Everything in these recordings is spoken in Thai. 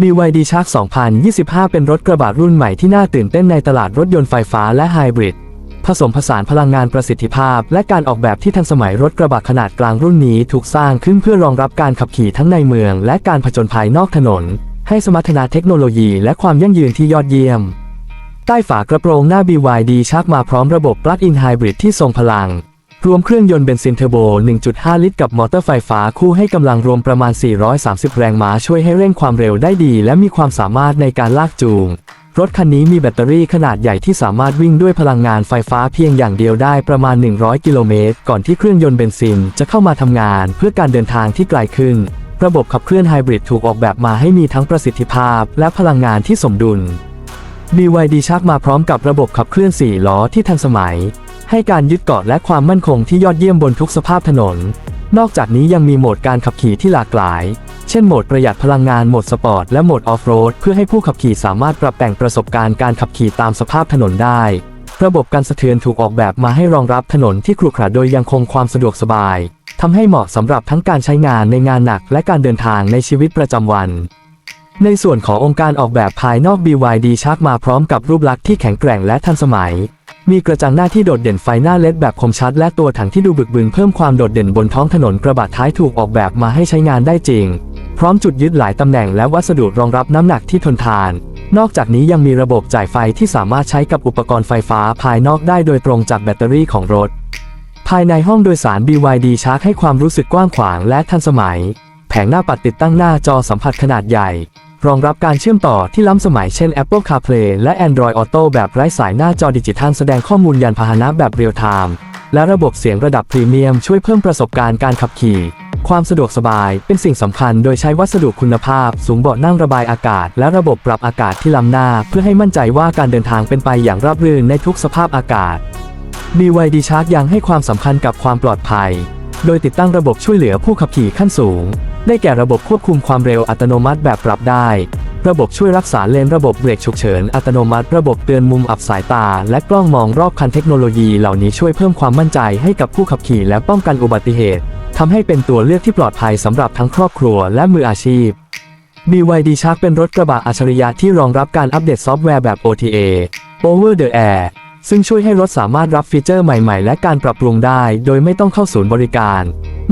BYD Shark 2025 เป็นรถกระบะรุ่นใหม่ที่น่าตื่นเต้นในตลาดรถยนต์ไฟฟ้าและไฮบริด ผสมผสานพลังงานประสิทธิภาพ และการออกแบบที่ทันสมัยรถกระบะขนาดกลางรุ่นนี้ถูกสร้างขึ้นเพื่อรองรับการขับขี่ทั้งในเมือง และการผจญภัยนอกถนน ให้สมรรถนะเทคโนโลยีและความยั่งยืนที่ยอดเยี่ยม ใต้ฝากระโปรงหน้า BYD ชักมาพร้อมระบบ Plug-in Hybrid ที่ทรงพลัง รวมเครื่องยนต์เบนซินเทอร์โบ 1.5 ลิตรกับมอเตอร์ไฟฟ้าคู่ให้กำลังรวมประมาณ 430 แรงม้าช่วยให้เร่งความเร็วได้ดี และมีความสามารถในการลากจูง รถคันนี้มีแบตเตอรี่ขนาดใหญ่ที่สามารถวิ่งด้วยพลังงานไฟฟ้าเพียงอย่างเดียวได้ประมาณ 100 กิโลเมตร ก่อนที่เครื่องยนต์เบนซินจะเข้ามาทำงานเพื่อการเดินทางที่ไกลขึ้น ระบบขับเคลื่อนไฮบริดถูกออกแบบมาให้มีทั้งประสิทธิภาพ และพลังงานที่สมดุล BYD ชักมาพร้อมกับระบบขับเคลื่อน 4 ล้อที่ทันสมัย ให้การยึดเกาะและความมั่นคงที่ยอดเยี่ยมบนทุกสภาพถนน นอกจากนี้ยังมีโหมดการขับขี่ที่หลากหลาย เช่นโหมดประหยัดพลังงานโหมดสปอร์ตและโหมดออฟโรดเพื่อให้ผู้ขับขี่สามารถปรับแต่งประสบการณ์การขับขี่ตามสภาพถนนได้ ระบบการสะเทือนถูกออกแบบมาให้รองรับถนนที่ขรุขระโดยยังคงความสะดวกสบายทำให้เหมาะสำหรับทั้งการใช้งานในงานหนักและการเดินทางในชีวิตประจำวันในส่วนขององค์การออกแบบภายนอก BYD ชักมาพร้อมกับรูปลักษณ์ที่แข็งแกร่งและทันสมัย มีกระจังหน้าที่โดดเด่นไฟหน้าเลดแบบคมชัด และตัวถังที่ดูบึกบึนเพิ่มความโดดเด่นบนท้องถนนกระบะท้ายถูกออกแบบมาให้ใช้งานได้จริง พร้อมจุดยึดหลายตำแหน่งและวัสดุรองรับน้ำหนักที่ทนทาน นอกจากนี้ยังมีระบบจ่ายไฟที่สามารถใช้กับอุปกรณ์ไฟฟ้าภายนอกได้โดยตรงจากแบตเตอรี่ของรถ ภายในห้องโดยสาร BYD ชาร์จให้ความรู้สึกกว้างขวางและทันสมัย แผงหน้าปัดติดตั้งหน้าจอสัมผัสขนาดใหญ่ รองรับการเชื่อมต่อที่ล้ำสมัยเช่น Apple CarPlay และ Android Auto แบบไร้สายหน้าจอดิจิทัลแสดงข้อมูลยานพาหนะแบบเรียลไทม์และระบบเสียงระดับพรีเมียมช่วยเพิ่มประสบการณ์การขับขี่ ความสะดวกสบายเป็นสิ่งสำคัญโดยใช้วัสดุคุณภาพ สูงเบาะนั่งระบายอากาศ และระบบปรับอากาศที่ล้ำหน้า เพื่อให้มั่นใจว่าการเดินทางเป็นไปอย่างราบรื่นในทุกสภาพอากาศ BYD Shark ยังให้ความสำคัญกับความปลอดภัย โดยติดตั้งระบบช่วยเหลือผู้ขับขี่ขั้นสูง ได้แก่ระบบควบคุมความเร็วอัตโนมัติแบบปรับได้ ระบบช่วยรักษาเลนระบบเบรกฉุกเฉินอัตโนมัติ ระบบเตือนมุมอับสายตา และกล้องมองรอบคันเทคโนโลยีเหล่านี้ช่วยเพิ่มความมั่นใจให้กับผู้ขับขี่และป้องกันอุบัติเหตุทำให้เป็นตัวเลือกที่ปลอดภัยสำหรับทั้งครอบครัวและมืออาชีพ BYD Shark เป็นรถกระบะอัจฉริยะที่รองรับการอัปเดตซอฟต์แวร์แบบ OTA Over the Air ซึ่งช่วยให้รถสามารถรับฟีเจอร์ใหม่ ๆ และการปรับปรุงได้ โดยไม่ต้องเข้าศูนย์บริการ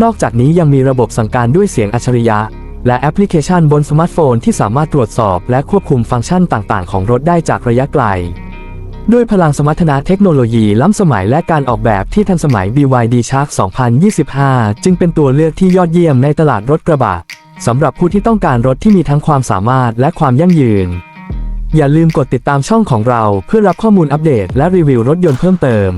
นอกจากนี้ยังมีระบบสั่งการด้วยเสียงอัจฉริยะ และแอปพลิเคชันบนสมาร์ทโฟนที่สามารถตรวจสอบ และควบคุมฟังก์ชันต่างๆ ของรถได้จากระยะไกล ด้วยพลังสมรรถนะเทคโนโลยีล้ำสมัยและการออกแบบที่ทันสมัย BYD Shark 2025 จึงเป็นตัวเลือกที่ยอดเยี่ยมในตลาดรถกระบะสำหรับผู้ที่ต้องการรถที่มีทั้งความสามารถและความยั่งยืน อย่าลืมกดติดตามช่องของเราเพื่อรับข้อมูลอัปเดตและรีวิวรถยนต์เพิ่มเติม